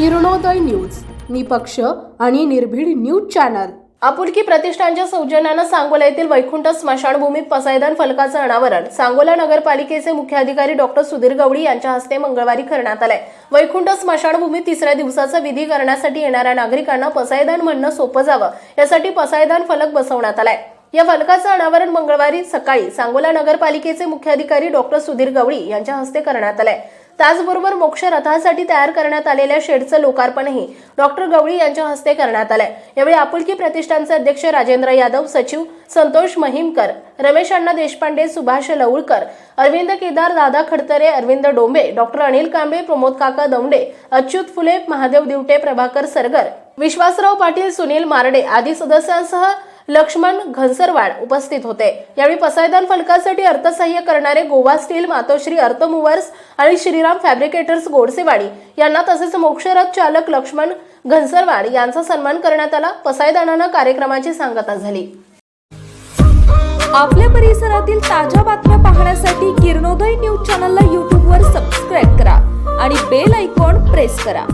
Kiranoday news. निपक्ष आणि निर्भीड न्यूज चॅनल. आपुलकी प्रतिष्ठानच्या सौजन्यानं सांगोला येथील वैकुंठ स्मशानभूमीत पसायदान फलकाचं अनावरण. सांगोला नगरपालिकेचे मुख्य अधिकारी डॉक्टर सुधीर गवळी यांच्या हस्ते मंगळवारी करण्यात आलंय. वैकुंठ स्मशानभूमीत तिसऱ्या दिवसाचा विधी करण्यासाठी येणाऱ्या नागरिकांना पसायदान म्हणणं सोपं जावं यासाठी पसायदान फलक बसवण्यात आलाय. या फलकाचं अनावरण मंगळवारी सकाळी सांगोला नगरपालिकेचे मुख्य अधिकारी डॉक्टर सुधीर गवळी यांच्या हस्ते करण्यात आलंय. त्याचबरोबर मोक्षरथासाठी तयार करण्यात आलेल्या शेडचं लोकार्पणही डॉक्टर गवळी यांच्या हस्ते करण्यात आलंय. यावेळी आपुलकी प्रतिष्ठानचे अध्यक्ष राजेंद्र यादव सचिव संतोष महिमकर रमेश अण्णा देशपांडे सुभाष लवळकर अरविंद केदार दादा खडतरे अरविंद डोंबे डॉक्टर अनिल कांबळे प्रमोद काका दौंडे अच्युत फुले महादेव दिवटे प्रभाकर सरगर विश्वासराव पाटील सुनील मारडे आदी सदस्यांसह लक्ष्मण घनसरवाड उपस्थित होते. यावेळी पसायदान फलकासाठी अर्थसहाय्य करणारे गोवा स्टील मातोश्री अर्थमुवर्स आणि श्रीराम फॅब्रिकेटर्स गोडसेवाडी यांना तसेच मोक्षरथ चालक लक्ष्मण घनसरवाड यांचा सन्मान करण्यात आला. पसायदानानं कार्यक्रमाची सांगता झाली. आपल्या परिसरातील ताज्या बातम्या पाहण्यासाठी किरणोदय न्यूज चॅनलला यूट्यूबवर सबस्क्राईब करा आणि बेल आयकॉन प्रेस करा.